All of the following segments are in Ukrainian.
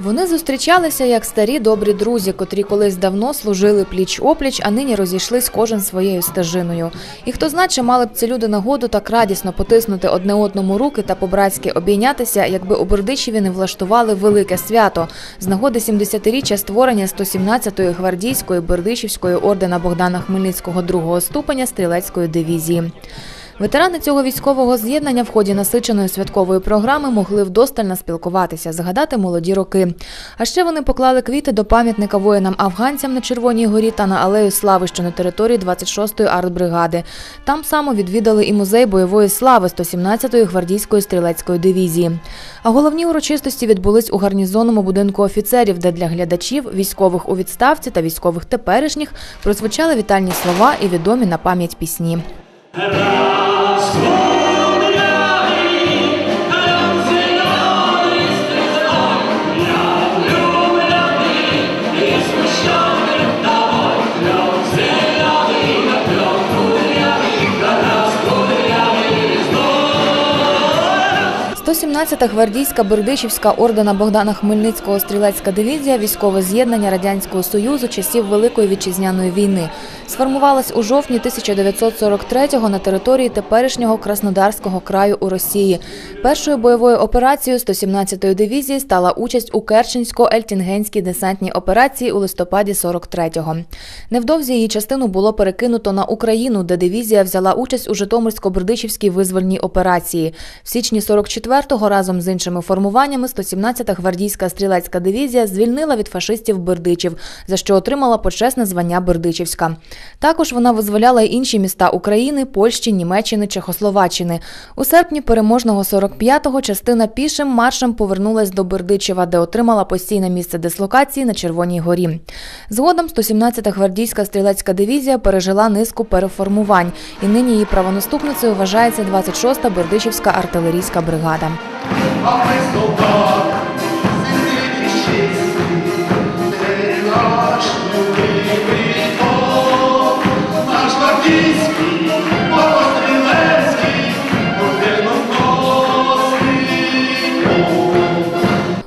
Вони зустрічалися як старі добрі друзі, котрі колись давно служили пліч опліч, а нині розійшлись кожен своєю стежиною. І хто знає, мали б ці люди нагоду так радісно потиснути одне одному руки та по-братськи обійнятися, якби у Бердичеві не влаштували велике свято з нагоди 70-річчя створення 117-ї гвардійської Бердичівської ордена Богдана Хмельницького другого ступеня стрілецької дивізії. Ветерани цього військового з'єднання в ході насиченої святкової програми могли вдосталь наспілкуватися, згадати молоді роки. А ще вони поклали квіти до пам'ятника воїнам-афганцям на Червоній горі та на алею слави, що на території 26-ї артбригади. Там само відвідали і музей бойової слави 117-ї гвардійської стрілецької дивізії. А головні урочистості відбулись у гарнізонному будинку офіцерів, де для глядачів, військових у відставці та військових теперішніх прозвучали вітальні слова і відомі на пам'ять пісні. – Rasko. 117-та гвардійська Бердичівська ордена Богдана Хмельницького стрілецька дивізія військове з'єднання Радянського Союзу часів Великої вітчизняної війни. Сформувалась у жовтні 1943-го на території теперішнього Краснодарського краю у Росії. Першою бойовою операцією 117-ї дивізії стала участь у Керченсько-Ельтінгенській десантній операції у листопаді 43-го. Невдовзі її частину було перекинуто на Україну, де дивізія взяла участь у Житомирсько-Бердичівській визвольній операції. В січні 44-го разом з іншими формуваннями 117-та гвардійська стрілецька дивізія звільнила від фашистів Бердичів, за що отримала почесне звання Бердичівська. Також вона визволяла й інші міста України, Польщі, Німеччини, Чехословаччини. У серпні переможного 45-го частина пішим маршем повернулась до Бердичева, де отримала постійне місце дислокації на Червоній горі. Згодом 117-та гвардійська стрілецька дивізія пережила низку переформувань, і нині її правонаступницею вважається 26-та Бердичівська артилерійська бригада. А ми солдат, сині віщиці, ти наш любимий Бог, наш гвардійський, богострілецький, орденоносний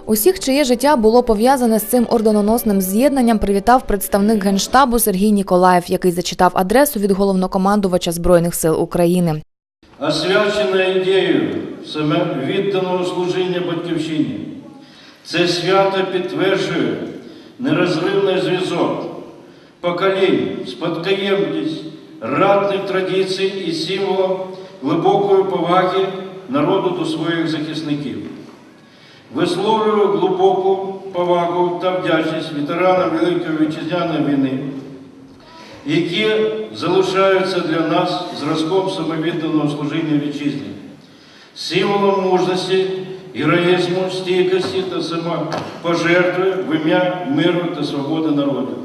Усіх, чиє життя було пов'язане з цим орденоносним з'єднанням, привітав представник генштабу Сергій Ніколаєв, який зачитав адресу від головнокомандувача збройних сил України. Освячена ідеєю самовідданого служіння батьківщині. Це свято підтверджує нерозривний зв'язок поколінь, спадкоємність ратних традицій і символом глибокої поваги народу до своїх захисників. Висловлюю глибоку повагу та вдячність ветеранам Великої Вітчизняної війни, які залишаються для нас зразком самовідданого служіння вітчизні, символом мужності, героїзму, стійкості та самопожертви в ім'я миру та свободи народу.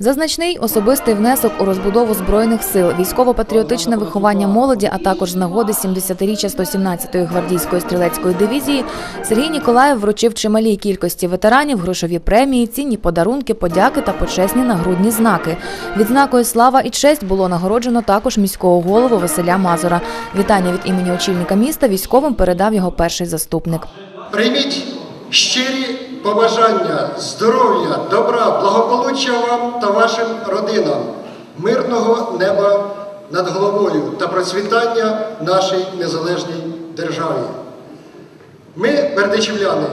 За значний особистий внесок у розбудову збройних сил, військово-патріотичне виховання молоді, а також з нагоди 70-річчя 117-ї гвардійської стрілецької дивізії, Сергій Ніколаєв вручив чималій кількості ветеранів грошові премії, цінні подарунки, подяки та почесні нагрудні знаки. Відзнакою слава і честь було нагороджено також міського голову Василя Мазура. Вітання від імені очільника міста військовим передав його перший заступник. Прийміть щирі побажання, здоров'я, добра, благополуччя вам та вашим родинам, мирного неба над головою та процвітання нашій незалежній державі. Ми, бердичівляни,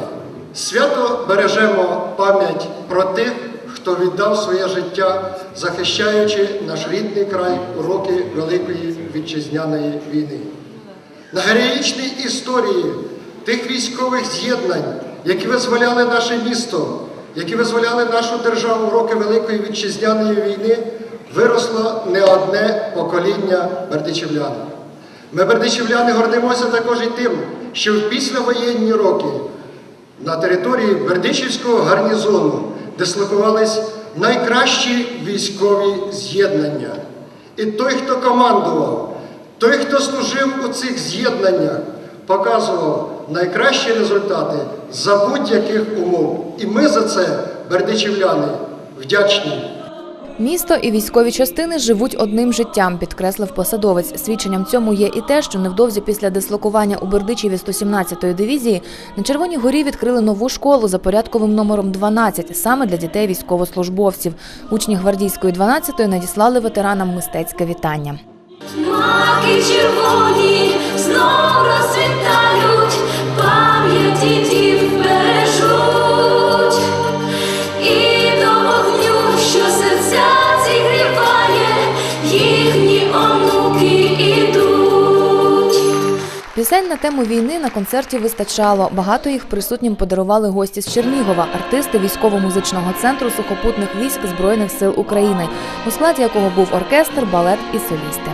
свято бережемо пам'ять про тих, хто віддав своє життя, захищаючи наш рідний край у роки Великої Вітчизняної війни на героїчній історії тих військових з'єднань, які визволяли наше місто, які визволяли нашу державу в роки Великої Вітчизняної війни, виросло не одне покоління бердичівлян. Ми, бердичівляни, гордимося також і тим, що в післявоєнні роки на території Бердичівського гарнізону дислокувались найкращі військові з'єднання. І той, хто командував, той, хто служив у цих з'єднаннях, показував найкращі результати за будь-яких умов. І ми за це, бердичівляни, вдячні. Місто і військові частини живуть одним життям, підкреслив посадовець. Свідченням цьому є і те, що невдовзі після дислокування у Бердичеві 117-ї дивізії на Червоній горі відкрили нову школу за порядковим номером 12, саме для дітей військовослужбовців. Учні гвардійської 12-ї надіслали ветеранам мистецьке вітання. Маки червоні знов розцвітають, Пісень на тему війни на концерті вистачало. Багато їх присутнім подарували гості з Чернігова, артисти військово-музичного центру сухопутних військ Збройних сил України, у складі якого був оркестр, балет і солісти.